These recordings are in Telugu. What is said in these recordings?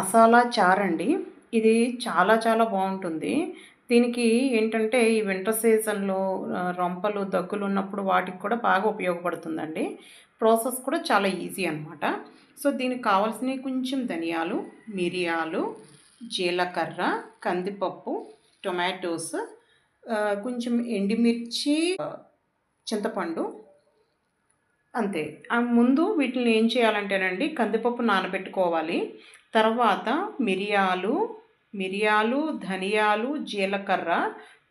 మసాలా చార్ అండి. ఇది చాలా చాలా బాగుంటుంది. దీనికి ఏంటంటే ఈ వింటర్ సీజన్లో రొంపలు దగ్గులు ఉన్నప్పుడు వాటికి కూడా బాగా ఉపయోగపడుతుందండి. ప్రాసెస్ కూడా చాలా ఈజీ అనమాట సో దీనికి కావాల్సినవి కొంచెం ధనియాలు మిరియాలు జీలకర్ర కందిపప్పు టొమాటోస్ కొంచెం ఎండుమిర్చి చింతపండు అంతే. ముందు వీటిని ఏం చేయాలంటేనండి కందిపప్పు నానబెట్టుకోవాలి. తర్వాత మిరియాలు మిరియాలు ధనియాలు జీలకర్ర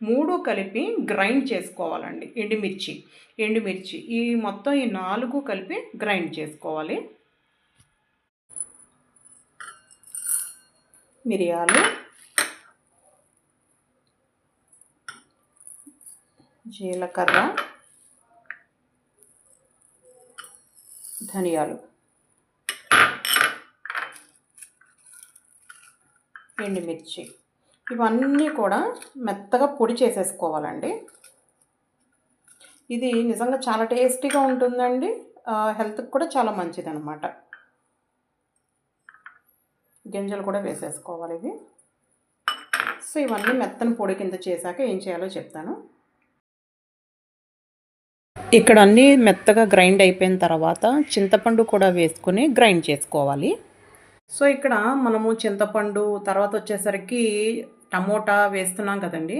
మూడు కలిపి గ్రైండ్ చేసుకోవాలండి. ఎండుమిర్చి ఎండుమిర్చి ఈ మొత్తం ఈ నాలుగు కలిపి గ్రైండ్ చేసుకోవాలి. మిరియాలు జీలకర్ర ధనియాలు. ఎండుమిర్చి ఇవన్నీ కూడా మెత్తగా పొడి చేసేసుకోవాలండి. ఇది నిజంగా చాలా టేస్టీగా ఉంటుందండి. హెల్త్కి కూడా చాలా మంచిదనమాట గింజలు కూడా వేసేసుకోవాలి ఇవి. సో ఇవన్నీ మెత్తని పొడి కింద చేశాక ఏం చేయాలో చెప్తాను. ఇక్కడ అన్నీ మెత్తగా గ్రైండ్ అయిపోయిన తర్వాత చింతపండు కూడా వేసుకుని గ్రైండ్ చేసుకోవాలి. సో ఇక్కడ మనము చింతపండు తర్వాత వచ్చేసరికి టమోటా వేస్తున్నాం కదండి.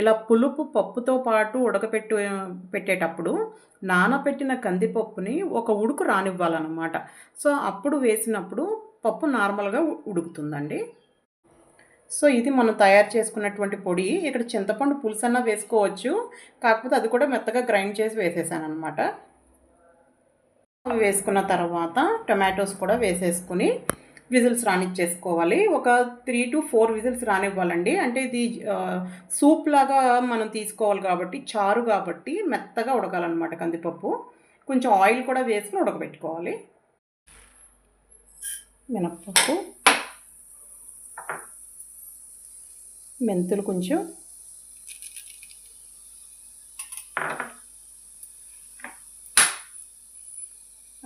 ఇలా పులుపు పప్పుతో పాటు ఉడకపెట్టు పెట్టేటప్పుడు నానబెట్టిన కందిపప్పుని ఒక ఉడుకు రానివ్వాలన్నమాట. సో అప్పుడు వేసినప్పుడు పప్పు నార్మల్గా ఉడుకుతుందండి. సో ఇది మనం తయారు చేసుకున్నటువంటి పొడి. ఇక్కడ చింతపండు పులుసన్నా వేసుకోవచ్చు. కాకపోతే అది కూడా మెత్తగా గ్రైండ్ చేసి వేసేసాను అనమాట వేసుకున్న తర్వాత టొమాటోస్ కూడా వేసేసుకుని విజిల్స్ రానిచ్చేసుకోవాలి. ఒక త్రీ టు ఫోర్ విజిల్స్ రానివ్వాలండి. అంటే ఇది సూప్ లాగా మనం తీసుకోవాలి కాబట్టి చారు కాబట్టి మెత్తగా ఉడకాలన్నమాట కందిపప్పు. కొంచెం ఆయిల్ కూడా వేసుకుని ఉడకబెట్టుకోవాలి. మినప్పప్పు. మెంతులు కొంచెం.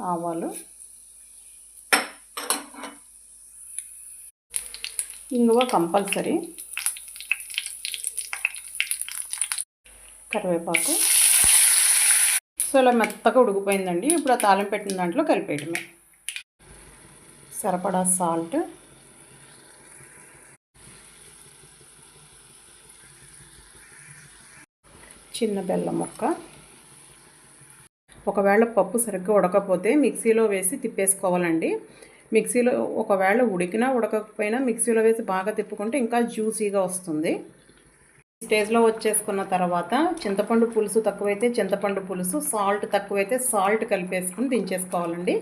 ఆవాలు. ఇంగువ కంపల్సరీ. కరివేపాకు. సో ఇలా మెత్తగా ఉడికిపోయిందండి. ఇప్పుడు ఆ తాళం పెట్టిన దాంట్లో కలిపేయటమే సరిపడా సాల్ట్. చిన్న బెల్లం ముక్క. ఒకవేళ పప్పు సరిగ్గా ఉడకపోతే మిక్సీలో వేసి తిప్పేసుకోవాలండి. మిక్సీలో ఒకవేళ ఉడికినా ఉడకకపోయినా మిక్సీలో వేసి బాగా తిప్పుకుంటే ఇంకా జ్యూసీగా వస్తుంది. స్టేజ్లో వచ్చేసుకున్న తర్వాత చింతపండు పులుసు తక్కువైతే చింతపండు పులుసు సాల్ట్ తక్కువైతే సాల్ట్ కలిపేసుకుని దించేసుకోవాలండి.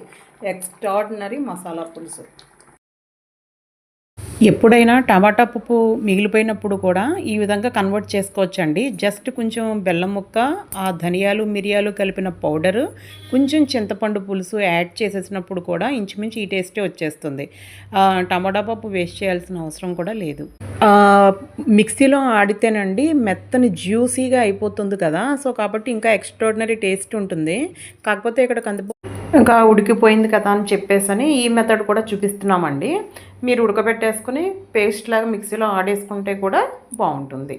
ఎక్స్ట్రాడినరీ మసాలా పులుసు. ఎప్పుడైనా టమాటా పప్పు మిగిలిపోయినప్పుడు కూడా ఈ విధంగా కన్వర్ట్ చేసుకోవచ్చండి. జస్ట్ కొంచెం బెల్లం ముక్క ఆ ధనియాలు మిరియాలు కలిపిన పౌడరు కొంచెం చింతపండు పులుసు యాడ్ చేసేసినప్పుడు కూడా ఇంచుమించు ఈ టేస్టే వచ్చేస్తుంది. టమాటా పప్పు వేస్ట్ చేయాల్సిన అవసరం కూడా లేదు. మిక్సీలో ఆడితేనండి మెత్తని జ్యూసీగా అయిపోతుంది కదా. సో కాబట్టి ఇంకా ఎక్స్ట్రాడినరీ టేస్ట్ ఉంటుంది. కాకపోతే ఇక్కడ కందిపప్పు ఇంకా ఉడికిపోయింది కదా అని చెప్పేసి ఈ మెథడ్ కూడా చూపిస్తున్నామండి. మీరు ఉడకబెట్టేసుకుని పేస్ట్ లాగా మిక్సీలో ఆడేసుకుంటే కూడా బాగుంటుంది.